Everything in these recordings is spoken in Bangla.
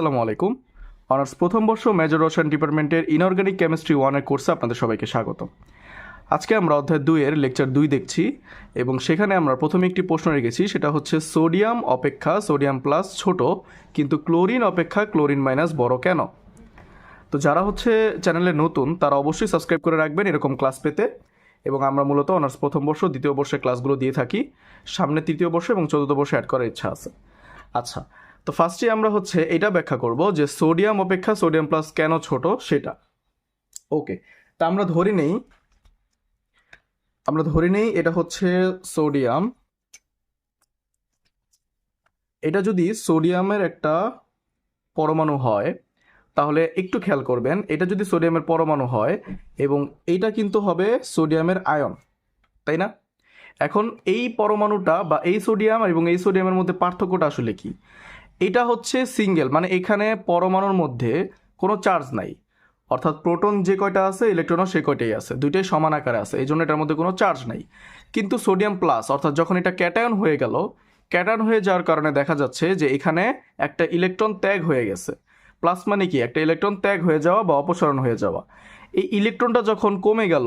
আসসালামু আলাইকুম। অনার্স প্রথম বর্ষ মেজর রসায়ন ডিপার্টমেন্টের ইনঅর্গানিক কেমিস্ট্রি ওয়ানের কোর্সে আপনাদের সবাইকে স্বাগত আজকে আমরা অধ্যায় দুইয়ের লেকচার দুই দেখছি এবং সেখানে আমরা প্রথমে একটি প্রশ্ন রেখেছি, সেটা হচ্ছে সোডিয়াম অপেক্ষা সোডিয়াম প্লাস ছোট, কিন্তু ক্লোরিন অপেক্ষা ক্লোরিন মাইনাস বড় কেন? তো যারা হচ্ছে চ্যানেলে নতুন, তারা অবশ্যই সাবস্ক্রাইব করে রাখবেন এরকম ক্লাস পেতে। এবং আমরা মূলত অনার্স প্রথম বর্ষ, দ্বিতীয় বর্ষের ক্লাসগুলো দিয়ে থাকি। সামনে তৃতীয় বর্ষ এবং চতুর্থ বর্ষে অ্যাড করার ইচ্ছা আছে। আচ্ছা তো ফার্স্টে আমরা হচ্ছে এটা ব্যাখ্যা করব যে সোডিয়াম অপেক্ষা সোডিয়াম প্লাস কেন ছোট সেটা। ওকে তা আমরা ধরে নেই, আমরা ধরে নেই এটা হচ্ছে সোডিয়াম এটা যদি সোডিয়ামের একটা পরমাণু হয়, তাহলে একটু খেয়াল করবেন, এটা যদি সোডিয়ামের পরমাণু হয়, এবং এটা কিন্তু হবে সোডিয়ামের আয়ন, তাই না? এখন এই পরমাণুটা বা এই সোডিয়াম এবং এই সোডিয়ামের মধ্যে পার্থক্যটা আসলে কি? এটা হচ্ছে সিঙ্গেল মানে এখানে পরমাণুর মধ্যে কোনো চার্জ নাই। অর্থাৎ প্রোটন যে কয়টা আছে, ইলেকট্রনও সে কয়টাই আছে, দুইটাই সমান আকারে আছে এই জন্য এটার মধ্যে কোনো চার্জ নাই। কিন্তু সোডিয়াম প্লাস, অর্থাৎ যখন এটা ক্যাটায়ন হয়ে গেল, ক্যাটায়ন হয়ে যাওয়ার কারণে দেখা যাচ্ছে যে এখানে একটা ইলেকট্রন ত্যাগ হয়ে গেছে। প্লাস মানে কি? একটা ইলেকট্রন ত্যাগ হয়ে যাওয়া বা অপসারণ হয়ে যাওয়া। এই ইলেকট্রনটা যখন কমে গেল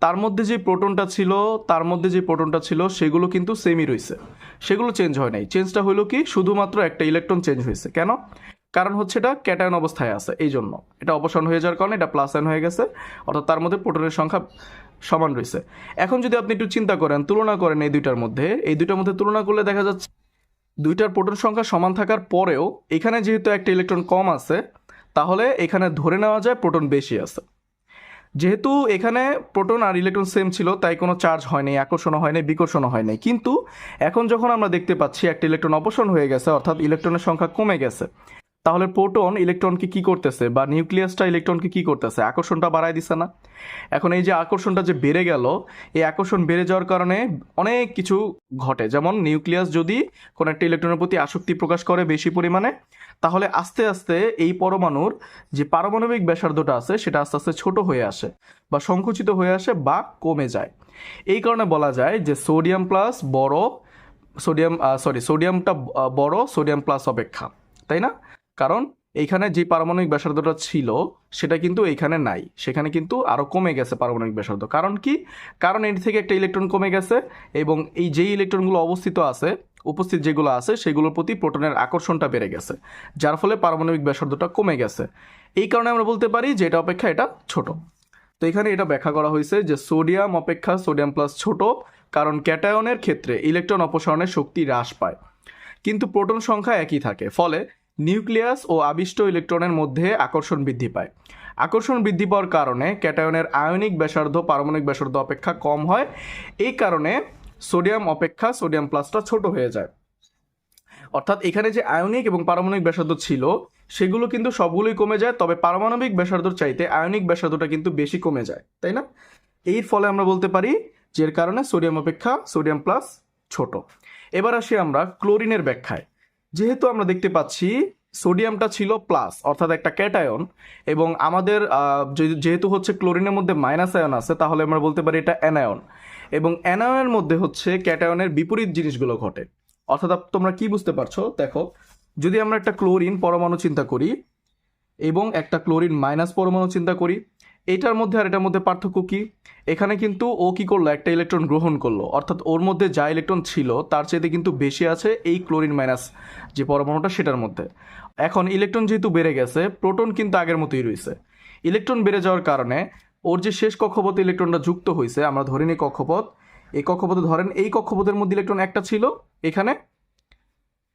তার মধ্যে যে প্রোটনটা ছিল, তার মধ্যে যে প্রোটনটা ছিল, সেগুলো কিন্তু সেমই রয়েছে। সেগুলো চেঞ্জ হয় নাই। চেঞ্জটা হলো কি, শুধুমাত্র একটা ইলেকট্রন চেঞ্জ হয়েছে। কেন? কারণ হচ্ছে এটা ক্যাটায়ন অবস্থায় আছে এই জন্য এটা অপসারণ হয়ে যাওয়ার কারণে এটা প্লাস হয়ে গেছে, অর্থাৎ তার মধ্যে প্রোটনের সংখ্যা সমান রয়েছে। এখন যদি আপনি একটু চিন্তা করেন, তুলনা করেন এই দুইটার মধ্যে, এই দুইটার মধ্যে তুলনা করলে দেখা যাচ্ছে দুইটার প্রোটন সংখ্যা সমান থাকার পরেও এখানে যেহেতু একটা ইলেকট্রন কম আছে, তাহলে এখানে ধরে নেওয়া যায় প্রোটন বেশি আছে। যেহেতু এখানে প্রোটন আর ইলেকট্রন সেম ছিল, তাই কোনো চার্জ হয়নি আকর্ষণও হয়নি বিকর্ষণও হয়নি কিন্তু এখন যখন আমরা দেখতে পাচ্ছি, একটা ইলেকট্রন অপসারণ হয়ে গেছে, অর্থাৎ ইলেকট্রনের সংখ্যা কমে গেছে। তাহলে প্রোটন ইলেকট্রনকে কি করতেছে? বা নিউক্লিয়াসটা ইলেকট্রনকে কি করতেছে? আকর্ষণটা বাড়ায় দিছে না? এখন এই যে আকর্ষণটা যে বেড়ে গেল, এই আকর্ষণ বেড়ে যাওয়ার কারণে অনেক কিছু ঘটে। যেমন নিউক্লিয়াস যদি কোনো একটা ইলেকট্রনের প্রতি আসক্তি প্রকাশ করে বেশি পরিমাণে, তাহলে আস্তে আস্তে এই পরমাণুর যে পারমাণবিক ব্যাসার্ধটা আছে, সেটা আস্তে আস্তে ছোট হয়ে আসে বা সংকুচিত হয়ে আসে বা কমে যায়। এই কারণে বলা যায় যে সোডিয়াম প্লাস বড়, সোডিয়াম সরি সোডিয়ামটা বড়, সোডিয়াম প্লাস অপেক্ষা। তাই না? কারণ এইখানে যে পারমাণবিক ব্যাসার্ধটা ছিল, সেটা কিন্তু এইখানে নাই। সেখানে কিন্তু আরও কমে গেছে পারমাণবিক ব্যাসার্ধ। কারণ কি? কারণ এটি থেকে একটা ইলেকট্রন কমে গেছে এবং এই যেই ইলেকট্রনগুলো অবস্থিত আছে, উপস্থিত যেগুলো আছে, সেগুলোর প্রতি প্রোটনের আকর্ষণটা বেড়ে গেছে, যার ফলে পারমাণবিক ব্যাসার্ধটা কমে গেছে। এই কারণে আমরা বলতে পারি যে এটা অপেক্ষা এটা ছোট। তো এখানে এটা ব্যাখ্যা করা হয়েছে যে সোডিয়াম অপেক্ষা সোডিয়াম প্লাস ছোট, কারণ ক্যাটায়নের ক্ষেত্রে ইলেকট্রন অপসারণের শক্তি হ্রাস পায়। কিন্তু প্রোটন সংখ্যা একই থাকে। ফলে নিউক্লিয়াস ও আবিষ্ট ইলেকট্রনের মধ্যে আকর্ষণ বৃদ্ধি পায়। আকর্ষণ বৃদ্ধি পাওয়ার কারণে ক্যাটায়নের আয়নিক ব্যাসার্ধ, পারমাণবিক ব্যাসার্ধ অপেক্ষা কম হয়। এই কারণে সোডিয়াম অপেক্ষা সোডিয়াম প্লাসটা ছোট হয়ে যায়। অর্থাৎ এখানে যে আয়নিক এবং পারমাণবিক ব্যাসার্ধ ছিল, সেগুলো কিন্তু সবগুলোই কমে যায়, তবে পারমাণবিক ব্যাসার্ধর চাইতে আয়নিক ব্যাসার্ধটা কিন্তু বেশি কমে যায়, তাই না? এর ফলে আমরা বলতে পারি যে এর কারণে সোডিয়াম অপেক্ষা সোডিয়াম প্লাস ছোট। এবার আসি আমরা ক্লোরিনের ব্যাখ্যায়। যেহেতু আমরা দেখতে পাচ্ছি সোডিয়ামটা ছিল প্লাস, অর্থাৎ একটা ক্যাটায়ন, এবং আমাদের যেহেতু হচ্ছে ক্লোরিনের মধ্যে মাইনাস আয়ন আছে, তাহলে আমরা বলতে পারি এটা অ্যানায়ন। এবং অ্যানায়নের মধ্যে হচ্ছে ক্যাটায়নের বিপরীত জিনিসগুলো ঘটে। অর্থাৎ তোমরা কি বুঝতে পারছ? দেখো, যদি আমরা একটা ক্লোরিন পরমাণু চিন্তা করি, এবং একটা ক্লোরিন মাইনাস পরমাণু চিন্তা করি এটার মধ্যে আর এটার মধ্যে পার্থক্য কি? এখানে কিন্তু ও কি করল? একটা ইলেকট্রন গ্রহণ করল। অর্থাৎ ওর মধ্যে যা ইলেকট্রন ছিল, তার চাইতে কিন্তু বেশি আছে এই ক্লোরিন মাইনাস যে পরমাণুটা সেটার মধ্যে। এখন ইলেকট্রন যেহেতু বেড়ে গেছে প্রোটন কিন্তু আগের মতোই রয়েছে। ইলেকট্রন বেড়ে যাওয়ার কারণে ওর যে শেষ কক্ষপথে ইলেকট্রনটা যুক্ত হয়েছে, আমরা ধরে নিই কক্ষপথ, এই কক্ষপথে ধরেন এই কক্ষপথের মধ্যে ইলেকট্রন একটা ছিল, এখানে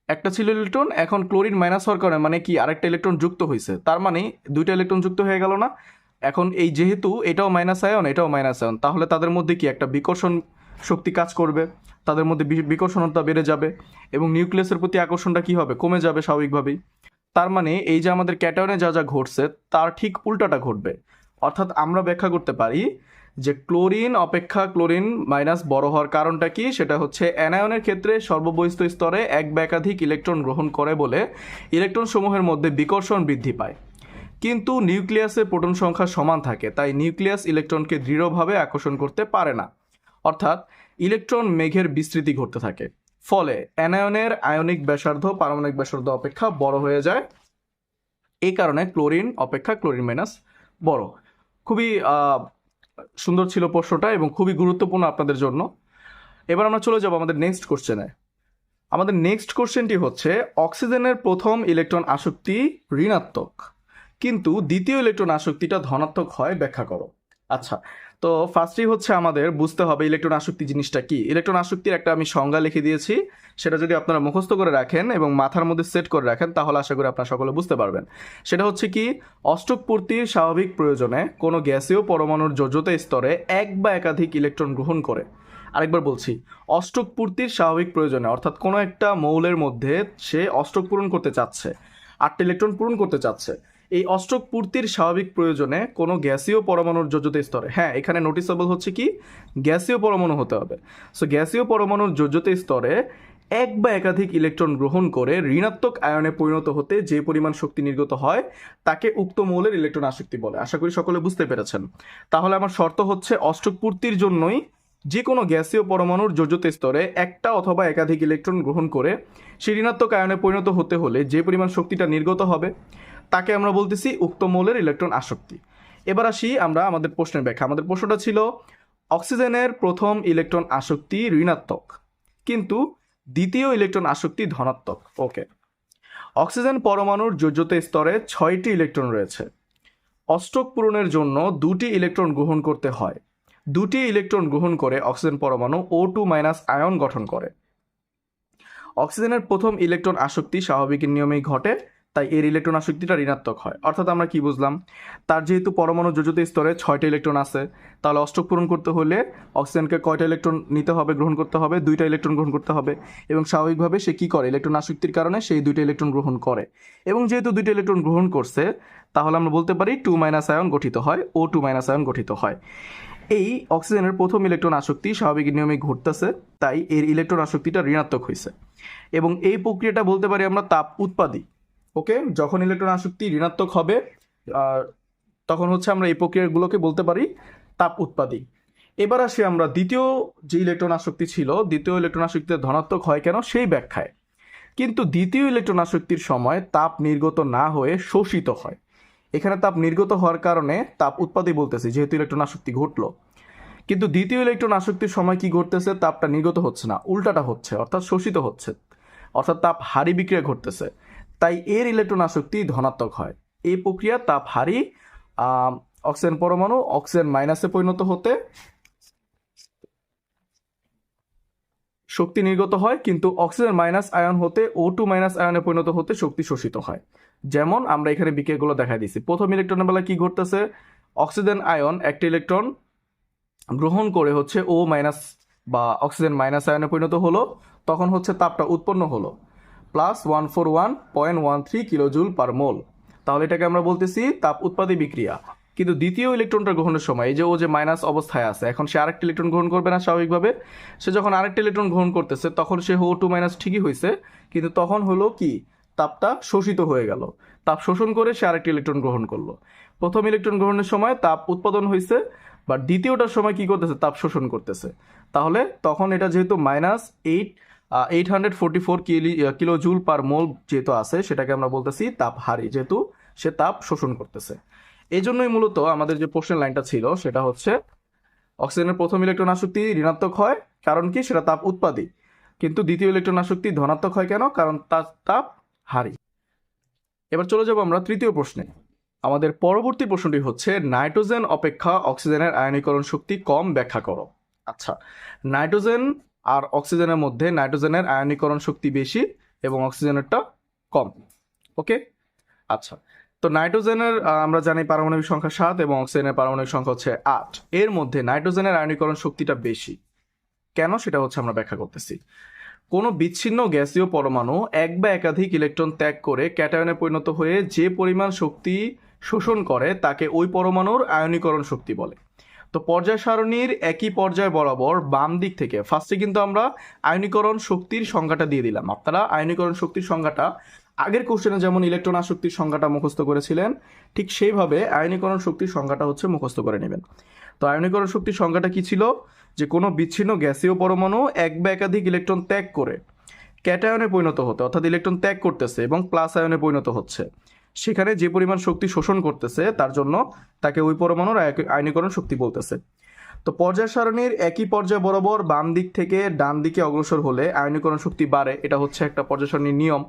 একটা ছিল ইলেকট্রন এখন ক্লোরিন মাইনাস হওয়ার কারণে মানে কি আরেকটা ইলেকট্রন যুক্ত হয়েছে। তার মানে দুইটা ইলেকট্রন যুক্ত হয়ে গেল না এখন এই যেহেতু এটাও মাইনাস আয়ন এটাও মাইনাস আয়ন তাহলে তাদের মধ্যে কি একটা বিকর্ষণ শক্তি কাজ করবে? তাদের মধ্যে বিকর্ষণতা বেড়ে যাবে এবং নিউক্লিয়াসের প্রতি আকর্ষণটা কি হবে? কমে যাবে স্বাভাবিকভাবেই। তার মানে এই যে আমাদের ক্যাটায়নে যা যা ঘটছে, তার ঠিক উল্টাটা ঘটবে। অর্থাৎ আমরা ব্যাখ্যা করতে পারি যে ক্লোরিন অপেক্ষা ক্লোরিন মাইনাস বড় হওয়ার কারণটা কি? সেটা হচ্ছে অ্যানায়নের ক্ষেত্রে সর্ববহিস্থ স্তরে এক বা একাধিক ইলেকট্রন গ্রহণ করে বলে ইলেকট্রন সমূহের মধ্যে বিকর্ষণ বৃদ্ধি পায়। কিন্তু নিউক্লিয়াসে প্রোটন সংখ্যা সমান থাকে, তাই নিউক্লিয়াস ইলেকট্রনকে দৃঢ়ভাবে আকর্ষণ করতে পারে না। অর্থাৎ, ইলেকট্রন মেঘের বিস্তৃতি ঘটতে থাকে, ফলে অ্যানায়নের আয়নিক ব্যাসার্ধ পারমাণবিক ব্যাসার্ধ অপেক্ষা বড় হয়ে যায়। এই কারণে ক্লোরিন অপেক্ষা ক্লোরিন মাইনাস বড়। খুবই সুন্দর ছিল প্রশ্নটা এবং খুবই গুরুত্বপূর্ণ আপনাদের জন্য। এবার আমরা চলে যাব আমাদের নেক্সট কোশ্চেনে আমাদের নেক্সট কোশ্চেনটি হচ্ছে, অক্সিজেনের প্রথম ইলেকট্রন আসক্তি ঋণাত্মক। কিন্তু দ্বিতীয় ইলেকট্রন আসক্তিটা ধনাত্মক হয়, ব্যাখ্যা করো। আচ্ছা তো ফার্স্টই হচ্ছে আমাদের বুঝতে হবে ইলেকট্রন আসক্তি জিনিসটা কি। ইলেকট্রন আসক্তির একটা আমি সংজ্ঞা লিখে দিয়েছি, সেটা যদি আপনারা মুখস্থ করে রাখেন এবং মাথার মধ্যে সেট করে রাখেন, তাহলে আশা করি আপনারা সকলে বুঝতে পারবেন। সেটা হচ্ছে কি অষ্টক পূর্তির স্বাভাবিক প্রয়োজনে কোনো গ্যাসীয় পরমাণুর যোজ্যতা স্তরে এক বা একাধিক ইলেকট্রন গ্রহণ করে। আরেকবার বলছি অষ্টক পূর্তির স্বাভাবিক প্রয়োজনে, অর্থাৎ কোনো একটা মৌলের মধ্যে সে অষ্টক পূরণ করতে চাচ্ছে, আটটা ইলেকট্রন পূরণ করতে চাচ্ছে এই অষ্টক পূর্তির স্বাভাবিক প্রয়োজনে কোনো গ্যাসীয় পরমাণুর যোজ্যতা স্তরে হ্যাঁ এখানে নোটিসেবল হচ্ছে কি? গ্যাসীয় পরমাণু হতে হবে। সো গ্যাসীয় পরমাণুর যোজ্যতা স্তরে এক বা একাধিক ইলেকট্রন গ্রহণ করে ঋণাত্মক আয়নে পরিণত হতে যে পরিমাণ শক্তি নির্গত হয়, তাকে উক্ত মৌলের ইলেকট্রন আসক্তি বলে। আশা করি সকলে বুঝতে পেরেছেন। তাহলে আমার শর্ত হচ্ছে অষ্টক পূর্তির জন্যই যে কোনো গ্যাসীয় পরমাণুর যোজ্যতা স্তরে একটা অথবা একাধিক ইলেকট্রন গ্রহণ করে সেই ঋণাত্মক আয়নে পরিণত হতে হলে যে পরিমাণ শক্তিটা নির্গত হবে তাকে আমরা বলতেছি উক্ত মৌলের ইলেকট্রন আসক্তি। এবার আসি আমরা আমাদের প্রশ্নের ব্যাখ্যা। আমাদের প্রশ্নটা ছিল, অক্সিজেনের প্রথম ইলেকট্রন আসক্তি ঋণাত্মক, কিন্তু দ্বিতীয় ইলেকট্রন আসক্তি ধনাত্মক। ওকে অক্সিজেন পরমাণুর যোজ্যতা স্তরে ছয়টি ইলেকট্রন রয়েছে। অষ্টক পূরণের জন্য দুটি ইলেকট্রন গ্রহণ করতে হয়। দুটি ইলেকট্রন গ্রহণ করে অক্সিজেন পরমাণু ও টু মাইনাস আয়ন গঠন করে। অক্সিজেনের প্রথম ইলেকট্রন আসক্তি স্বাভাবিকের নিয়মেই ঘটে। তাই এর ইলেকট্রন আসক্তিটা ঋণাত্মক হয়। অর্থাৎ আমরা কি বুঝলাম? তার যেহেতু পরমাণু যোজ্যতা স্তরে ছয়টা ইলেকট্রন আছে, তাহলে অষ্টক পূরণ করতে হলে অক্সিজেনকে কয়টা ইলেকট্রন নিতে হবে, গ্রহণ করতে হবে? দুইটা ইলেকট্রন গ্রহণ করতে হবে। এবং স্বাভাবিকভাবে সে কি করে? ইলেকট্রন আসক্তির কারণে সেই দুইটা ইলেকট্রন গ্রহণ করে। এবং যেহেতু দুইটা ইলেকট্রন গ্রহণ করছে, তাহলে আমরা বলতে পারি টু মাইনাস আয়ন গঠিত হয় ও টু মাইনাস আয়ন গঠিত হয়। এই অক্সিজেনের প্রথম ইলেকট্রন আসক্তি স্বাভাবিক নিয়মে ঘটতেছে, তাই এর ইলেকট্রন আসক্তিটা ঋণাত্মক হয়েছে এবং এই প্রক্রিয়াটা বলতে পারি আমরা তাপ উৎপাদী। ওকে, যখন ইলেকট্রন আসক্তি ঋণাত্মক হবে তখন হচ্ছে আমরা এই প্রক্রিয়াগুলোকে বলতে পারি তাপ উৎপাদী। এবার আসি আমরা দ্বিতীয় যে ইলেকট্রন আসক্তি ছিল, দ্বিতীয় ইলেকট্রন আসক্তিতে ধনাত্মক হয় কেন? সেই ব্যাখ্যায়। কিন্তু দ্বিতীয় ইলেকট্রন আসক্তির সময় তাপ নির্গত না হয়ে শোষিত হয়। এখানে তাপ নির্গত হওয়ার কারণে তাপ উৎপাদী বলতেছি, যেহেতু ইলেকট্রন আসক্তি ঘটলো। কিন্তু দ্বিতীয় ইলেকট্রন আসক্তির সময় কি ঘটতেছে? তাপটা নির্গত হচ্ছে না, উল্টাটা হচ্ছে, অর্থাৎ শোষিত হচ্ছে। অর্থাৎ তাপ হারি বিক্রিয়া ঘটতেছে। তাই এর ইলেকট্রন আসক্তি ধনাত্মক হয়। এই প্রক্রিয়া তাপ হারি অক্সিজেন পরমাণু, অক্সিজেন মাইনাসে পরিণত হতে শক্তি নির্গত হয়, কিন্তু অক্সিজেন মাইনাস আয়ন হতে ও টু মাইনাস আয়নে পরিণত হতে শক্তি শোষিত হয়। যেমন আমরা এখানে বিক্রিয়াগুলো দেখা দিচ্ছি প্রথম ইলেকট্রনের বেলা কি ঘটতেছে? অক্সিজেন আয়ন একটি ইলেকট্রন গ্রহণ করে হচ্ছে ও মাইনাস বা অক্সিজেন মাইনাস আয়নে পরিণত হলো, তখন হচ্ছে তাপটা উৎপন্ন হলো। Plus one four one point one three kilojoule per mole তাহলে এটাকে আমরা বলতেছি তাপ উৎপাদী বিক্রিয়া। কিন্তু দ্বিতীয় ইলেকট্রনটা গ্রহণের সময়, এই যে ও যে মাইনাস অবস্থায় আছে, এখন সে আরেকটা ইলেকট্রন গ্রহণ করবে না স্বাভাবিকভাবে? সে যখন আরেকটি ইলেকট্রন গ্রহণ করতেছে, তখন সে ও টু মাইনাস ঠিকই হয়েছে কিন্তু তখন হলো কি? তাপটা শোষিত হয়ে গেল। তাপ শোষণ করে সে আরেকটি ইলেকট্রন গ্রহণ করল। প্রথম ইলেকট্রন গ্রহণের সময় তাপ উৎপাদন হয়েছে বা দ্বিতীয়টার সময় কি করতেছে? তাপ শোষণ করতেছে। তাহলে তখন এটা যেহেতু minus eight eight hundred forty four kilo joule per mole যেহেতু আছে, সেটাকে আমরা বলতেছি তাপ হারি যেহেতু সে তাপ শোষণ করতেছে। এই জন্যই মূলত আমাদের যে প্রশ্নের লাইনটা ছিল, সেটা হচ্ছে অক্সিজেনের প্রথম ইলেকট্রন আসক্তি ঋণাত্মক হয়, কারণ কি? সেটা তাপ উৎপাদী। কিন্তু দ্বিতীয় ইলেকট্রন আসক্তি ধনাত্মক হয় কেন? কারণ তার তাপ হারি। এবার চলে যাব আমরা তৃতীয় প্রশ্নে। আমাদের পরবর্তী প্রশ্নটি হচ্ছে, নাইট্রোজেন অপেক্ষা অক্সিজেনের আয়নীকরণ শক্তি কম ব্যাখ্যা করো। আচ্ছা নাইট্রোজেন আর অক্সিজেনের মধ্যে নাইট্রোজেনের আয়নীকরণ শক্তি বেশি এবং অক্সিজেনেরটা কম। ওকে? আচ্ছা। তো নাইট্রোজেনের আমরা জানি পারমাণবিক সংখ্যা সাত এবং অক্সিজেনের পারমাণবিক সংখ্যা হচ্ছে আট। এর মধ্যে নাইট্রোজেনের আয়নীকরণ শক্তিটা বেশি। কেন? সেটা হচ্ছে আমরা ব্যাখ্যা করতেছি। কোনো বিচ্ছিন্ন গ্যাসীয় পরমাণু এক বা একাধিক ইলেকট্রন ত্যাগ করে ক্যাটায়নে পরিণত হয়ে যে পরিমাণ শক্তি শোষণ করে তাকে ওই পরমাণুর আয়নীকরণ শক্তি বলে। তো পর্যায় সারণীর একই পর্যায় বরাবর বাম দিক থেকে ফার্স্টে কিন্তু আমরা আয়নীকরণ শক্তির সংজ্ঞাটা দিয়ে দিলাম। আপনারা আয়নীকরণ শক্তির সংজ্ঞাটা, আগের কোশ্চেনে যেমন ইলেকট্রন আসক্তির সংজ্ঞাটা মুখস্থ করেছিলেন, ঠিক সেইভাবে আয়নীকরণ শক্তির সংজ্ঞাটা হচ্ছে মুখস্থ করে নেবেন। তো আয়নীকরণ শক্তির সংজ্ঞাটা কি ছিল? যে কোনো বিচ্ছিন্ন গ্যাসীয় পরমাণু এক বা একাধিক ইলেকট্রন ত্যাগ করে ক্যাটায়নে পরিণত হতে, অর্থাৎ ইলেকট্রন ত্যাগ করতেছে এবং প্লাস আয়নে পরিণত হচ্ছে। সেখানে যে পরিমাণ শক্তি শোষণ করতেছে, তার জন্য তাকে ওই পরমাণুর আয়নীকরণ শক্তি বলতেছে। তো পর্যায় সারণীর একই পর্যায় বরাবর বাম দিক থেকে ডান দিকে অগ্রসর হলে আয়নীকরণ শক্তি বাড়ে। এটা হচ্ছে একটা পর্যায় সারণীর নিয়ম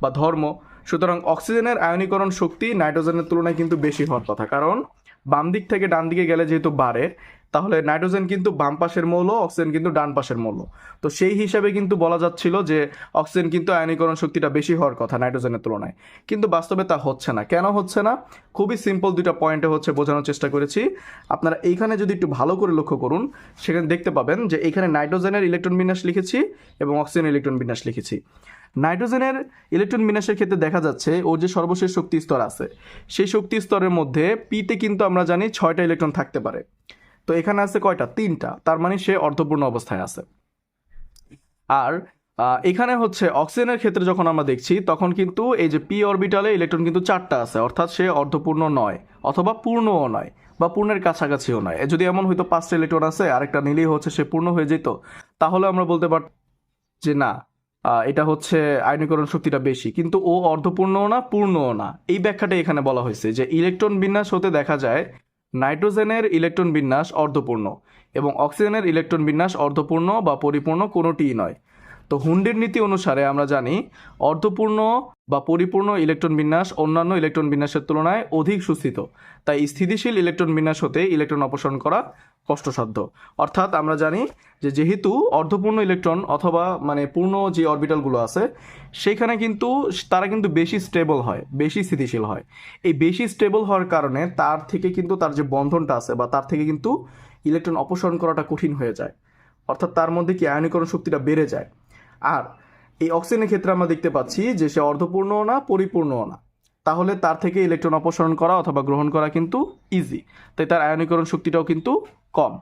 বা ধর্ম। সুতরাং অক্সিজেনের আয়নীকরণ শক্তি নাইট্রোজেনের তুলনায় কিন্তু বেশি হওয়ার কথা। কারণ বাম দিক থেকে ডান দিকে গেলে যেহেতু বাড়ে তাহলে নাইট্রোজেন কিন্তু বাম পাশের মৌল, অক্সিজেন কিন্তু ডান পাশের মৌল। তো সেই হিসাবে কিন্তু বলা যাচ্ছিল যে অক্সিজেন কিন্তু আয়নীকরণ শক্তিটা বেশি হওয়ার কথা নাইট্রোজেনের তুলনায়। কিন্তু বাস্তবে তা হচ্ছে না। কেন হচ্ছে না? খুবই সিম্পল দুইটা পয়েন্টে হচ্ছে বোঝানোর চেষ্টা করেছি। আপনারা এইখানে যদি একটু ভালো করে লক্ষ্য করুন, সেখানে দেখতে পাবেন যে এখানে নাইট্রোজেনের ইলেকট্রন বিন্যাস লিখেছি এবং অক্সিজেনের ইলেকট্রন বিন্যাস লিখেছি। নাইট্রোজেনের ইলেকট্রন বিন্যাসের ক্ষেত্রে দেখা যাচ্ছে ওর যে সর্বশেষ শক্তি স্তর আছে, সেই শক্তি স্তরের মধ্যে পিতে কিন্তু আমরা জানি ছয়টা ইলেকট্রন থাকতে পারে। তো এখানে আছে কয়টা? তিনটা। তার মানে সে অর্ধপূর্ণ অবস্থায় আছে। আর এখানে হচ্ছে অক্সিজেনের ক্ষেত্রে যখন আমরা দেখছি, তখন কিন্তু এই যে পি অরবিটালে ইলেকট্রন কিন্তু চারটা আছে, অর্থাৎ সে অর্ধপূর্ণ নয়, অথবা পূর্ণও নয়, বা পূর্ণের কাছাকাছিও নয়। যদি এমন হয়তো পাঁচটা ইলেকট্রন আছে, আরেকটা নিলেই হচ্ছে সে পূর্ণ হয়ে যেত, তাহলে আমরা বলতে পার যে না এটা হচ্ছে আয়নীকরণ শক্তিটা বেশি, কিন্তু ও অর্ধপূর্ণও না, পূর্ণও না। এই ব্যাখ্যাটা এখানে বলা হয়েছে যে ইলেকট্রন বিন্যাস হতে দেখা যায় নাইট্রোজেনের ইলেকট্রন বিন্যাস অর্ধপূর্ণ এবং অক্সিজেনের ইলেকট্রন বিন্যাস অর্ধপূর্ণ বা পরিপূর্ণ কোনোটিই নয়। তো হুন্ডির নীতি অনুসারে আমরা জানি, অর্ধপূর্ণ বা পরিপূর্ণ ইলেকট্রন বিন্যাস অন্যান্য ইলেকট্রন বিন্যাসের তুলনায় অধিক সুস্থিত। তাই স্থিতিশীল ইলেকট্রন বিন্যাস হতে ইলেকট্রন অপসারণ করা কষ্টসাধ্য। অর্থাৎ আমরা জানি যে যেহেতু অর্ধপূর্ণ ইলেকট্রন অথবা মানে পূর্ণ যে অরবিটালগুলো আছে, সেখানে কিন্তু তারা কিন্তু বেশি স্টেবল হয়, বেশি স্থিতিশীল হয়। এই বেশি স্টেবল হওয়ার কারণে তার থেকে কিন্তু তার যে বন্ধনটা আছে বা তার থেকে কিন্তু ইলেকট্রন অপসারণ করাটা কঠিন হয়ে যায়। অর্থাৎ তার মধ্যে কি আয়নীকরণ শক্তিটা বেড়ে যায়। আর এই অক্সিজেনের ক্ষেত্রে আমরা দেখতে পাচ্ছি যে সে অর্ধপূর্ণও না পরিপূর্ণও না। তাহলে তার থেকে ইলেকট্রন অপসারণ করা অথবা গ্রহণ করা কিন্তু ইজি তাই তার আয়নীকরণ শক্তিটাও কিন্তু কম।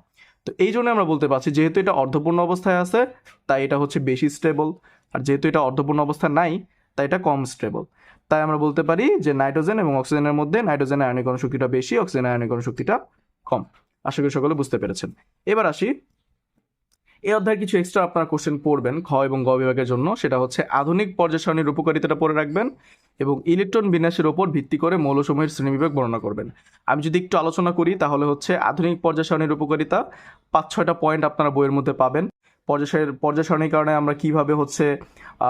তো এই জন্য আমরা বলতে পারছি, যেহেতু এটা অর্ধপূর্ণ অবস্থায় আছে, তাই এটা হচ্ছে বেশি স্টেবল আর যেহেতু এটা অর্ধপূর্ণ অবস্থায় নাই, তাই এটা কম স্টেবল তাই আমরা বলতে পারি যে নাইট্রোজেন এবং অক্সিজেনের মধ্যে নাইট্রোজেনের আয়নীকরণ শক্তিটা বেশি, অক্সিজেনের আয়নীকরণ শক্তিটা কম। আশা করি সকলে বুঝতে পেরেছেন। এবার আসি এই অধ্যায় কিছু এক্সট্রা আপনারা কোশ্চেন পড়বেন খ এবং গ বিভাগের জন্য। সেটা হচ্ছে আধুনিক পর্যায় সারণীর উপকারিতাটা পড়ে রাখবেন এবং ইলেকট্রন বিন্যাসের ওপর ভিত্তি করে মৌলসমূহের শ্রেণীবিভাগ বর্ণনা করবেন। আমি যদি একটু আলোচনা করি, তাহলে হচ্ছে আধুনিক পর্যায় সারণীর উপকারিতা পাঁচ, ছয়টা পয়েন্ট আপনারা বইয়ের মধ্যে পাবেন। পর্যায় সারণীর- পর্যায় কারণে আমরা কীভাবে হচ্ছে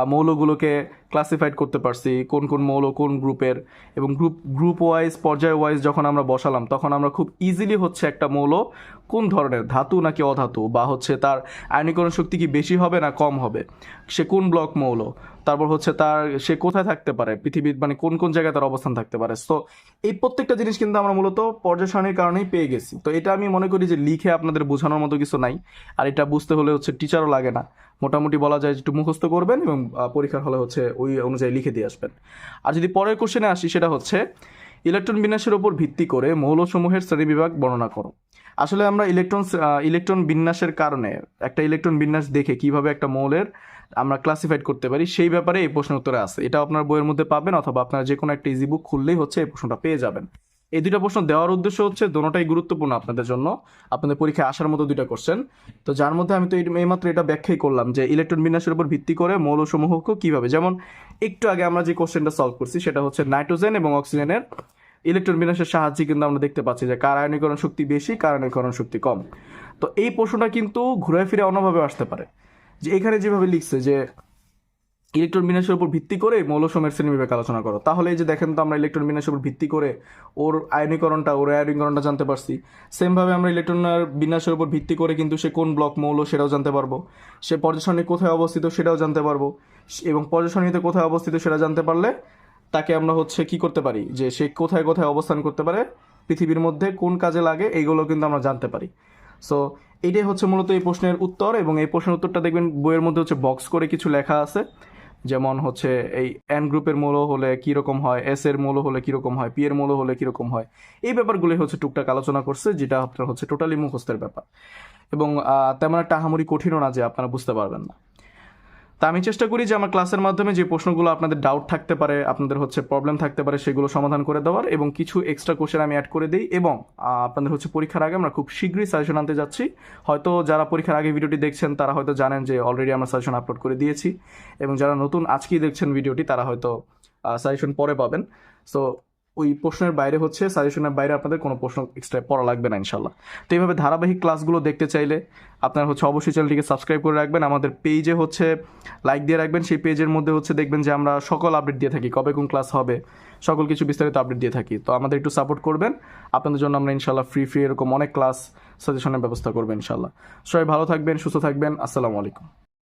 মৌলগুলোকে ক্লাসিফাইড করতে পারছি, কোন কোন মৌল, কোন গ্রুপের এবং গ্রুপ গ্রুপ ওয়াইজ পর্যায় ওয়াইজ যখন আমরা বসালাম, তখন আমরা খুব ইজিলি হচ্ছে একটা মৌল কোন ধরনের, ধাতু নাকি অধাতু? বা হচ্ছে তার আয়নীকরণ শক্তি কি বেশি হবে না কম হবে? সে কোন ব্লক মৌল? তারপর হচ্ছে তার, সে কোথায় থাকতে পারে? পৃথিবীর মানে কোন কোন জায়গায় তার অবস্থান থাকতে পারে? তো এই প্রত্যেকটা জিনিস কিন্তু আমরা মূলত পর্যায় কারণেই পেয়ে গেছি। তো এটা আমি মনে করি যে লিখে আপনাদের বোঝানোর মতো কিছু নাই। আর এটা বুঝতে হলে হচ্ছে টিচারও লাগে না। মোটামুটি বলা যায় একটু মুখস্থ করবেন এবং পরীক্ষার হলে হচ্ছে ওই অনুযায়ী লিখে দিয়ে আসবেন। আর যদি পরের কোশ্চেনে আসি, সেটা হচ্ছে ইলেকট্রন বিন্যাসের উপর ভিত্তি করে মৌলসমূহের শ্রেণীবিভাগ বর্ণনা করো। আসলে আমরা ইলেকট্রন ইলেকট্রন বিন্যাসের কারণে, একটা ইলেকট্রন বিন্যাস দেখে কীভাবে একটা মৌলের আমরা ক্লাসিফাইড করতে পারি, সেই ব্যাপারে এই প্রশ্ন উত্তরে আছে। এটা আপনার বইয়ের মধ্যে পাবেন অথবা আপনার যে কোনো একটা ইজি বুক খুললেই হচ্ছে এই প্রশ্নটা পেয়ে যাবেন। এই দুইটা প্রশ্ন দেওয়ার উদ্দেশ্য হচ্ছে দোনোটাই গুরুত্বপূর্ণ আপনাদের জন্য। আপনাদের পরীক্ষায় আসার মতো দুইটা কোশ্চেন তো যার মধ্যে আমি তো এই- এইমাত্র এটা ব্যাখ্যাই করলাম যে ইলেকট্রন বিন্যাসের উপর ভিত্তি করে মৌলসমূহকে কীভাবে, যেমন একটু আগে আমরা যে কোশ্চেনটা সলভ করছি সেটা হচ্ছে নাইট্রোজেন এবং অক্সিজেনের ইলেকট্রন বিন্যাসের সাহায্যে কিন্তু আমরা দেখতে পাচ্ছি যে কার আয়নীকরণ শক্তি বেশি কার আয়নীকরণ শক্তি কম। তো এই প্রশ্নটা কিন্তু ঘুরে ফিরে অন্যভাবে আসতে পারে। যে এখানে যেভাবে লিখছে যে ইলেকট্রন বিন্যাসের উপর ভিত্তি করে মৌলসমের শ্রেণীবিভাগ আলোচনা করো। তাহলে যে দেখেন তো আমরা ইলেকট্রন বিন্যাসের উপর ভিত্তি করে ওর আয়নীকরণটা ওর আয়নীকরণটা জানতে পারছি। সেমভাবে আমরা ইলেকট্রনের বিন্যাসের উপর ভিত্তি করে কিন্তু সে কোন ব্লক মৌল সেটাও জানতে পারব। সে পর্যশনী কোথায় অবস্থিত সেটাও জানতে পারব। এবং পর্যশনীতে কোথায় অবস্থিত সেটা জানতে পারলে তাকে আমরা হচ্ছে কি করতে পারি? যে সে কোথায় কোথায় অবস্থান করতে পারে, পৃথিবীর মধ্যে কোন কাজে লাগে, এইগুলো কিন্তু আমরা জানতে পারি। সো এটাই হচ্ছে মূলত এই প্রশ্নের উত্তর এবং এই প্রশ্নের উত্তরটা দেখবেন বইয়ের মধ্যে হচ্ছে বক্স করে কিছু লেখা আছে। যেমন হচ্ছে এই এন গ্রুপের মৌল হলে কীরকম হয় এস এর মৌল হলে কীরকম হয় পি এর মৌল হলে কীরকম হয়, এই ব্যাপারগুলি হচ্ছে টুকটাক আলোচনা করছে, যেটা আপনার হচ্ছে টোটালি মুখস্থের ব্যাপার। এবং তেমন একটা আহামরি কঠিনও না যে আপনারা বুঝতে পারবেন না। তা আমি চেষ্টা করি যে আমার ক্লাসের মাধ্যমে যে প্রশ্নগুলো আপনাদের ডাউট থাকতে পারে, আপনাদের হচ্ছে প্রবলেম থাকতে পারে, সেগুলো সমাধান করে দেওয়ার এবং কিছু এক্সট্রা কোশ্চেন আমি অ্যাড করে দিই এবং আপনাদের হচ্ছে পরীক্ষার আগে আমরা খুব শীঘ্রই সাজেশন আনতে যাচ্ছি। হয়তো যারা পরীক্ষার আগে ভিডিওটি দেখছেন, তারা হয়তো জানেন যে অলরেডি আমরা সাজেশন আপলোড করে দিয়েছি এবং যারা নতুন আজকেই দেখছেন ভিডিওটি, তারা হয়তো সাজেশন পরে পাবেন। সো ওই প্রশ্নের বাইরে হচ্ছে সাজেশনের বাইরে আপনাদের কোনো প্রশ্ন এক্সট্রা পড়া লাগবে না ইনশাল্লাহ তো এইভাবে ধারাবাহিক ক্লাসগুলো দেখতে চাইলে আপনারা হচ্ছে অবশ্যই চ্যানেলটিকে সাবস্ক্রাইব করে রাখবেন। আমাদের পেজে হচ্ছে লাইক দিয়ে রাখবেন। সেই পেজের মধ্যে হচ্ছে দেখবেন যে আমরা সকল আপডেট দিয়ে থাকি, কবে কোন ক্লাস হবে, সকল কিছু বিস্তারিত আপডেট দিয়ে থাকি। তো আমাদের একটু সাপোর্ট করবেন। আপনাদের জন্য আমরা ইনশাল্লাহ ফ্রি ফ্রি এরকম অনেক ক্লাস সাজেশনের ব্যবস্থা করবেন ইনশাল্লাহ সবাই ভালো থাকবেন, সুস্থ থাকবেন। আসসালামু আলাইকুম।